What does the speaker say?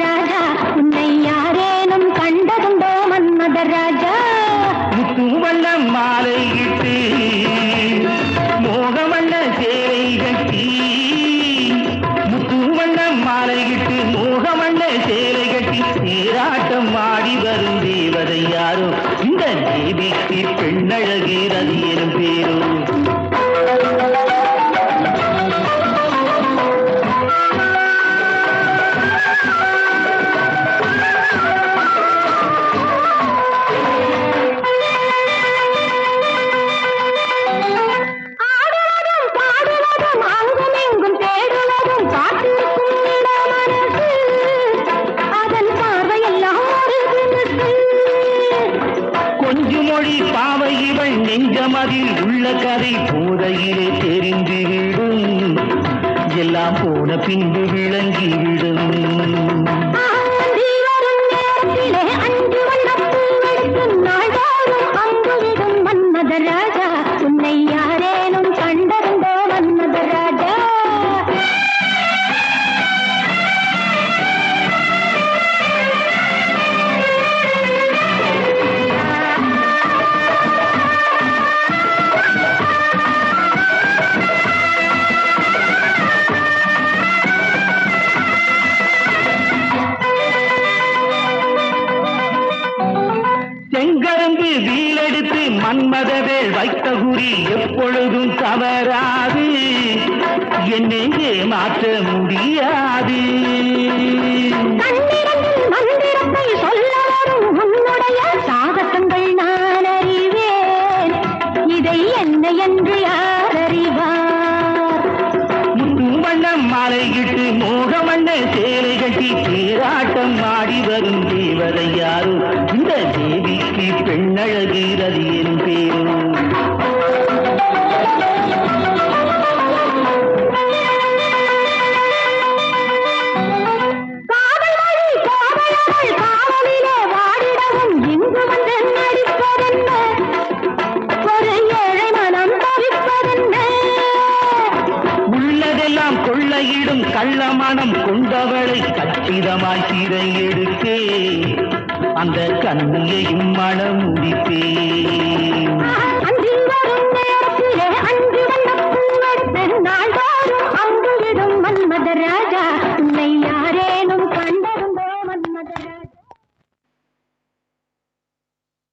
ராஜா உன்னை யாரேனும் கண்டதுண்டோ மன்மத ராஜா முத்துவண்ண மாலையிட்டு இட்டு மோகவண்ண சேலை கட்டி. முத்துவண்ண மாலையிட்டு இட்டு மோகவண்ண சேலை கட்டி சீராட்டம் ஆடி வரும் தேவதை யாரோ இந்த தேவிக்கு பெண்ணழகு ரதி தோழி பாவை இவள் நெஞ்சமதில் உள்ள கதை போதையிலே தெரிந்துவிடும். எல்லாம் போன பின்பு விளங்கிவிடும். நாள்தோறும் அங்கு மன்மத ராஜா. மன்மதவேல் வைத்த குறி எப்பொழுதும் தவறாது. என்னையே மாற்ற முடியாது. மந்திரத்தை சொல்ல ஆட்டம் ஆடி வரும் தேவதை யாரும் இந்த தேவிக்கு பெண்ணழகு என் பேரும். கொள்ளையிடும் கள்ளமணம் கொண்டவளை கச்சிதமாய் சீரை எடுத்தே. அந்த கண்ணியையும் மனம் முடிப்பே